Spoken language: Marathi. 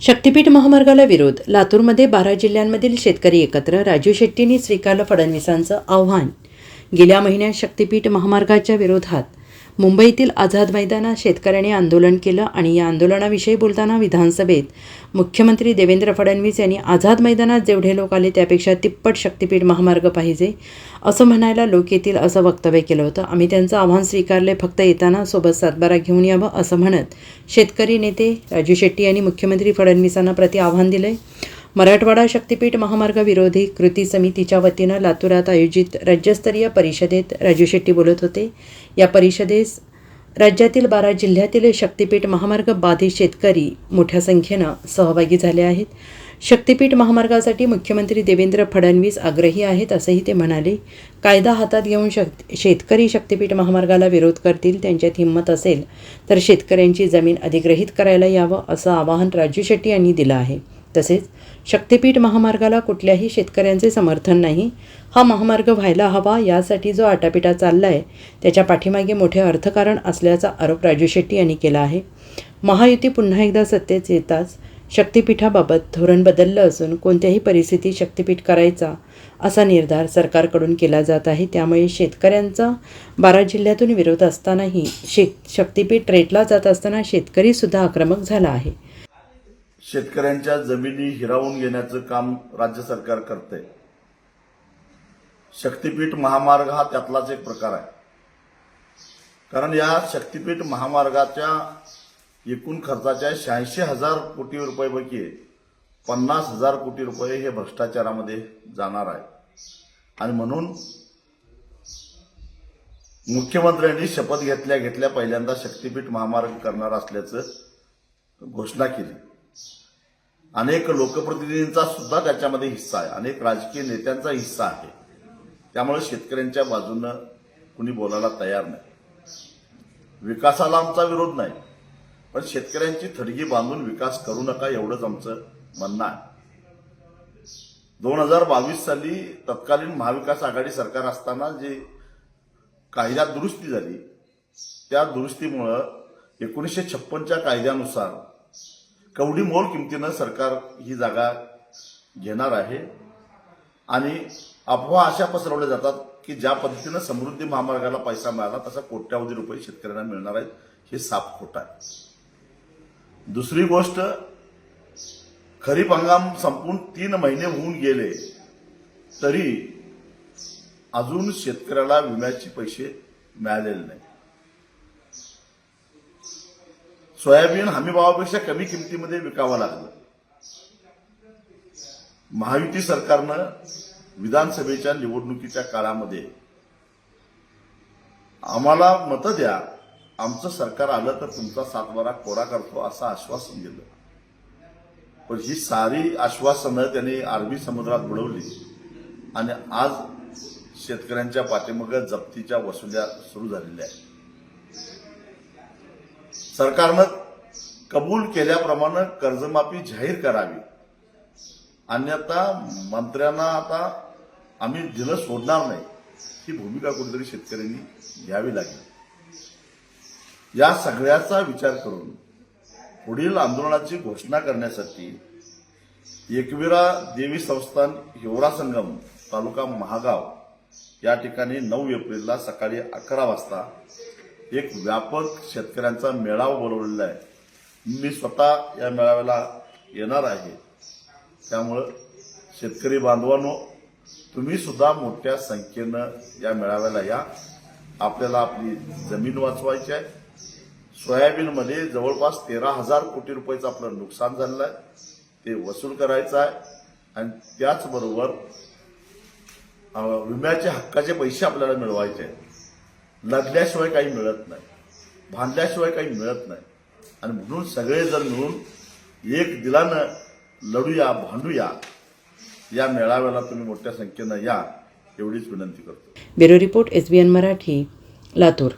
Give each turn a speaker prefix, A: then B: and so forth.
A: शक्तीपीठ महामार्गाला विरोध. लातूरमध्ये बारा जिल्ह्यांमधील शेतकरी एकत्र राजू शेट्टींनी स्वीकारलं फडणवीसांचं आव्हान. गेल्या महिन्यात शक्तीपीठ महामार्गाच्या विरोधात मुंबईतील आझाद मैदानात शेतकऱ्यांनी आंदोलन केलं आणि या आंदोलनाविषयी बोलताना विधानसभेत मुख्यमंत्री देवेंद्र फडणवीस यांनी आझाद मैदानात जेवढे लोक आले त्यापेक्षा तिप्पट शक्तीपीठ महामार्ग पाहिजे असं म्हणायला लोक येतील असं वक्तव्य केलं होतं. आम्ही त्यांचं आव्हान स्वीकारले फक्त येताना सोबत सातबारा घेऊन यावं असं म्हणत शेतकरी नेते राजू शेट्टी यांनी मुख्यमंत्री फडणवीसांना प्रति आव्हान दिले मराठवाडा शक्तीपीठ महामार्ग विरोधी कृती समितीच्या वतीनं लातूरात आयोजित राज्यस्तरीय परिषदेत राजू शेट्टी बोलत होते. या परिषदेस राज्यातील बारा जिल्ह्यातील शक्तीपीठ महामार्ग बाधित शेतकरी मोठ्या संख्येनं सहभागी झाले आहेत. शक्तीपीठ महामार्गासाठी मुख्यमंत्री देवेंद्र फडणवीस आग्रही आहेत असंही ते म्हणाले. कायदा हातात घेऊन शक शेतकरी शक्तीपीठ महामार्गाला विरोध करतील त्यांच्यात हिंमत असेल तर शेतकऱ्यांची जमीन अधिग्रहित करायला यावं असं आवाहन राजू शेट्टी यांनी दिलं आहे. तसेच शक्तीपीठ महामार्गाला कुठल्याही शेतकऱ्यांचे समर्थन नाही. हा महामार्ग व्हायला हवा यासाठी जो आटापिटा चालला आहे त्याच्या पाठीमागे मोठे अर्थकारण असल्याचा आरोप राजू शेट्टी यांनी केला आहे. महायुती पुन्हा एकदा सत्तेत येताच शक्तीपीठाबाबत धोरण बदललं असून कोणत्याही परिस्थितीत शक्तीपीठ करायचा असा निर्धार सरकारकडून केला जात आहे. त्यामुळे शेतकऱ्यांचा बारा जिल्ह्यातून विरोध असतानाही शेत शक्तीपीठ रेटला जात असताना शेतकरीसुद्धा आक्रमक झाला आहे.
B: शेतकऱ्यांच्या जमिनी हिरावून घेण्याचं काम राज्य सरकार करते शक्तीपीठ महामार्ग हा त्यातलाच एक प्रकार आहे. कारण या शक्तीपीठ महामार्गाच्या एकूण खर्चाच्या शहाऐंशी हजार कोटी रुपयेपैकी पन्नास हजार कोटी रुपये हे भ्रष्टाचारामध्ये जाणार आहे. आणि म्हणून मुख्यमंत्र्यांनी शपथ घेतल्या घेतल्या पहिल्यांदा शक्तीपीठ महामार्ग करणार असल्याचं घोषणा केली. अनेक लोकप्रतिनिधींचा सुद्धा त्याच्यामध्ये हिस्सा आहे. अनेक राजकीय नेत्यांचा हिस्सा आहे. त्यामुळे शेतकऱ्यांच्या बाजूनं कुणी बोलायला तयार नाही. विकासाला आमचा विरोध नाही. पण शेतकऱ्यांची थडगी बांधून विकास करू नका एवढंच आमचं म्हणणं आहे. दोन हजार बावीस साली तत्कालीन महाविकास आघाडी सरकार असताना जे कायद्यात दुरुस्ती झाली त्या दुरुस्तीमुळं एकोणीसशे छप्पनच्या कायद्यानुसार कवडी मोल किमतीनं सरकार ही जागा घेणार आहे. आणि अफवा अशा पसरवल्या जातात की ज्या पद्धतीनं समृद्धी महामार्गाला पैसा मिळाला तसा कोट्यावधी रुपये शेतकऱ्यांना मिळणार आहेत हे साफ खोट आहे. दुसरी गोष्ट खरीप हंगाम संपून तीन महिने होऊन गेले तरी अजून शेतकऱ्याला विम्याचे पैसे मिळालेले नाही सोयाबीन हमीभावापेक्षा कमी किमतीमध्ये विकावं लागलं. महायुती सरकारनं विधानसभेच्या निवडणुकीच्या काळामध्ये आम्हाला मतं द्या आमचं सरकार आलं तर तुमचा सातबारा कोरा करतो असं आश्वासन दिलं. पण ही सारी आश्वासनं त्यांनी अरबी समुद्रात बुडवली आणि आज शेतकऱ्यांच्या पाठीमागं जप्तीच्या वसुल्या सुरू झालेल्या आहेत. सरकारनं कबूल केल्याप्रमाणे कर्जमाफी जाहीर करावी. अन्यथा मंत्र्यांना आता आम्ही दिलं सोडणार नाही. ही भूमिका कुठेतरी शेतकऱ्यांनी घ्यावी लागेल. या सगळ्याचा विचार करून पुढील आंदोलनाची घोषणा करण्यासाठी एकविरा देवी संस्थान हिवरा संगम तालुका महागाव या ठिकाणी नऊ एप्रिलला सकाळी अकरा वाजता एक व्यापक शेतकऱ्यांचा मेळावा बोलवलेला आहे. मी स्वतः या मेळाव्याला येणार आहे. त्यामुळं शेतकरी बांधवांनो तुम्ही सुद्धा मोठ्या संख्येनं या मेळाव्याला या. आपल्याला आपली जमीन वाचवायची आहे. सोयाबीनमध्ये जवळपास तेरा हजार कोटी रुपयाचं आपलं नुकसान झालेलं आहे. ते वसूल करायचं आहे. आणि त्याचबरोबर विम्याच्या विम्याचे हक्काचे पैसे आपल्याला मिळवायचे आहेत. लढल्याशिवाय काही मिळत नाही. भांडल्याशिवाय काही मिळत नाही. आणि म्हणून सगळेजण मिळून एक दिलानं लढूया भांडूया. या मेळाव्याला तुम्ही मोठ्या संख्येनं या एवढीच विनंती करतो.
A: Bureau report S B N Marathi Latur.